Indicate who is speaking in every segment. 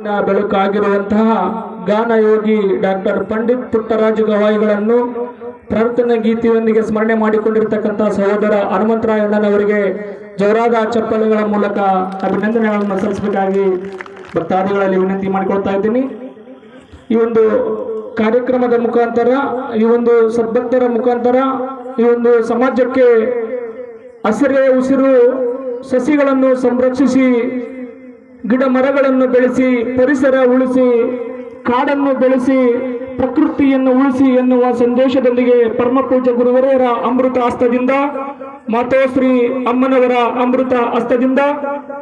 Speaker 1: ಬೆಳಕಾಗಿರುವಂತಹ ಗಾನಯೋಗಿ ಡಾಕ್ಟರ್ ಪಂಡಿತ್ ಪುಟ್ಟರಾಜು ಗವಾಯಿಗಳನ್ನು ಪ್ರಾರ್ಥನಾ ಗೀತೆಯೊಂದಿಗೆ ಸ್ಮರಣೆ ಮಾಡಿಕೊಂಡಿರತಕ್ಕಂತಹ ಸಹೋದರ ಹನುಮಂತರಾಯಣ್ಣನವರಿಗೆ ಜೋರಾದ ಚಪ್ಪಲಿಗಳ ಮೂಲಕ ಅಭಿನಂದನೆಗಳನ್ನು ಸಲ್ಲಿಸಬೇಕಾಗಿ ಭಕ್ತಾದಿಗಳಲ್ಲಿ ವಿನಂತಿ ಮಾಡಿಕೊಳ್ತಾ ಇದ್ದೀನಿ. ಈ ಒಂದು ಕಾರ್ಯಕ್ರಮದ ಮುಖಾಂತರ, ಈ ಒಂದು ಸದ್ಭಕ್ತರ ಮುಖಾಂತರ, ಈ ಒಂದು ಸಮಾಜಕ್ಕೆ ಹಸಿರೇ ಉಸಿರು ಸಸಿಗಳನ್ನು ಸಂರಕ್ಷಿಸಿ ಗಿಡ ಮರಗಳನ್ನು ಬೆಳೆಸಿ, ಪರಿಸರ ಉಳಿಸಿ, ಕಾಡನ್ನು ಬೆಳೆಸಿ, ಪ್ರಕೃತಿಯನ್ನು ಉಳಿಸಿ ಎನ್ನುವ ಸಂದೇಶದೊಂದಿಗೆ ಪರಮಪೂಜ ಗುರುವರೆಯರ ಅಮೃತ ಹಸ್ತದಿಂದ, ಮಾತೋಶ್ರೀ ಅಮ್ಮನವರ ಅಮೃತ ಹಸ್ತದಿಂದ,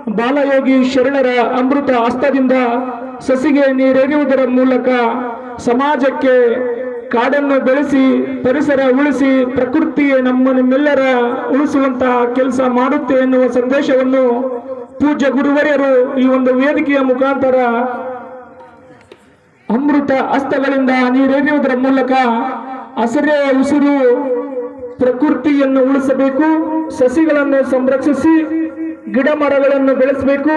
Speaker 1: ಬಾಲಯೋಗಿ ಶರಣರ ಅಮೃತ ಹಸ್ತದಿಂದ ಸಸಿಗೆ ನೀರೆರೆಯುವುದರ ಮೂಲಕ ಸಮಾಜಕ್ಕೆ ಕಾಡನ್ನು ಬೆಳೆಸಿ, ಪರಿಸರ ಉಳಿಸಿ, ಪ್ರಕೃತಿಯೇ ನಮ್ಮ ನಿಮ್ಮೆಲ್ಲರ ಉಳಿಸುವಂತಹ ಕೆಲಸ ಮಾಡುತ್ತೆ ಎನ್ನುವ ಸಂದೇಶವನ್ನು ಪೂಜ್ಯ ಗುರುವರಿಯರು ಈ ಒಂದು ವೇದಿಕೆಯ ಮುಖಾಂತರ ಅಮೃತ ಅಸ್ತಗಳಿಂದ ನೀರೆರೆಯುವುದರ ಮೂಲಕ ಹಸಿರೇ ಉಸಿರು ಪ್ರಕೃತಿಯನ್ನು ಉಳಿಸಬೇಕು, ಸಸಿಗಳನ್ನು ಸಂರಕ್ಷಿಸಿ, ಗಿಡ ಮರಗಳನ್ನು ಬೆಳೆಸಬೇಕು.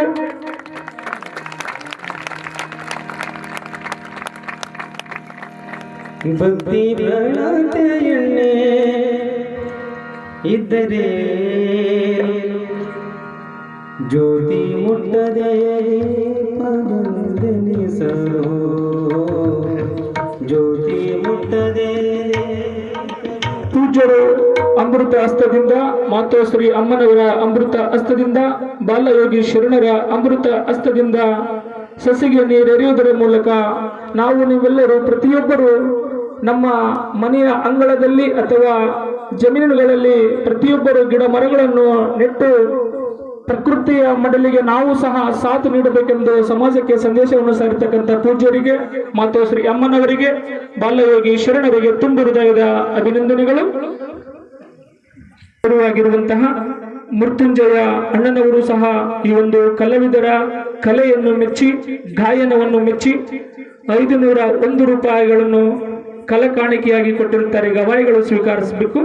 Speaker 2: ಭಕ್ತಿ ಎಣ್ಣೆ ಇದ್ದರೆ ಜ್ಯೋತಿ ಪದಂದೆನಿಸಲು ಜ್ಯೋತಿ ಮುಟ್ಟದೆ.
Speaker 1: ಪೂಜ್ಯರು ಅಮೃತ ಹಸ್ತದಿಂದ, ಮಾತೋಶ್ರೀ ಅಮ್ಮನವರ ಅಮೃತ ಹಸ್ತದಿಂದ, ಬಾಲಯೋಗಿ ಶರಣರ ಅಮೃತ ಹಸ್ತದಿಂದ ಸಸಿಗೆ ನೀರೆರೆಯುವುದರ ಮೂಲಕ ನಾವು ನೀವೆಲ್ಲರೂ ಪ್ರತಿಯೊಬ್ಬರು ನಮ್ಮ ಮನೆಯ ಅಂಗಳದಲ್ಲಿ ಅಥವಾ ಜಮೀನುಗಳಲ್ಲಿ ಪ್ರತಿಯೊಬ್ಬರು ಗಿಡ ಮರಗಳನ್ನು ನೆಟ್ಟು ಪ್ರಕೃತಿಯ ಮಡಲಿಗೆ ನಾವು ಸಹ ಸಾಥ್ ನೀಡಬೇಕೆಂದು ಸಮಾಜಕ್ಕೆ ಸಂದೇಶವನ್ನು ಸಾರಿರ್ತಕ್ಕಂಥ ಪೂಜ್ಯರಿಗೆ ಮತ್ತು ಶ್ರೀ ಅಮ್ಮನವರಿಗೆ, ಬಾಲ್ಯಯೋಗಿ ಶರಣರಿಗೆ ತುಂಬು ಹೃದಯದ ಅಭಿನಂದನೆಗಳು. ಆಗಿರುವಂತಹ ಮೃತ್ಯುಂಜಯ ಅಣ್ಣನವರು ಸಹ ಈ ಒಂದು ಕಲಾವಿದರ ಕಲೆಯನ್ನು ಮೆಚ್ಚಿ, ಗಾಯನವನ್ನು ಮೆಚ್ಚಿ ಐದು ನೂರ ಒಂದು ರೂಪಾಯಿಗಳನ್ನು ಕಲಕಾಣಿಕೆಯಾಗಿ ಕೊಟ್ಟಿರುತ್ತಾರೆ. ಗವಾಯಿಗಳು ಸ್ವೀಕರಿಸಬೇಕು.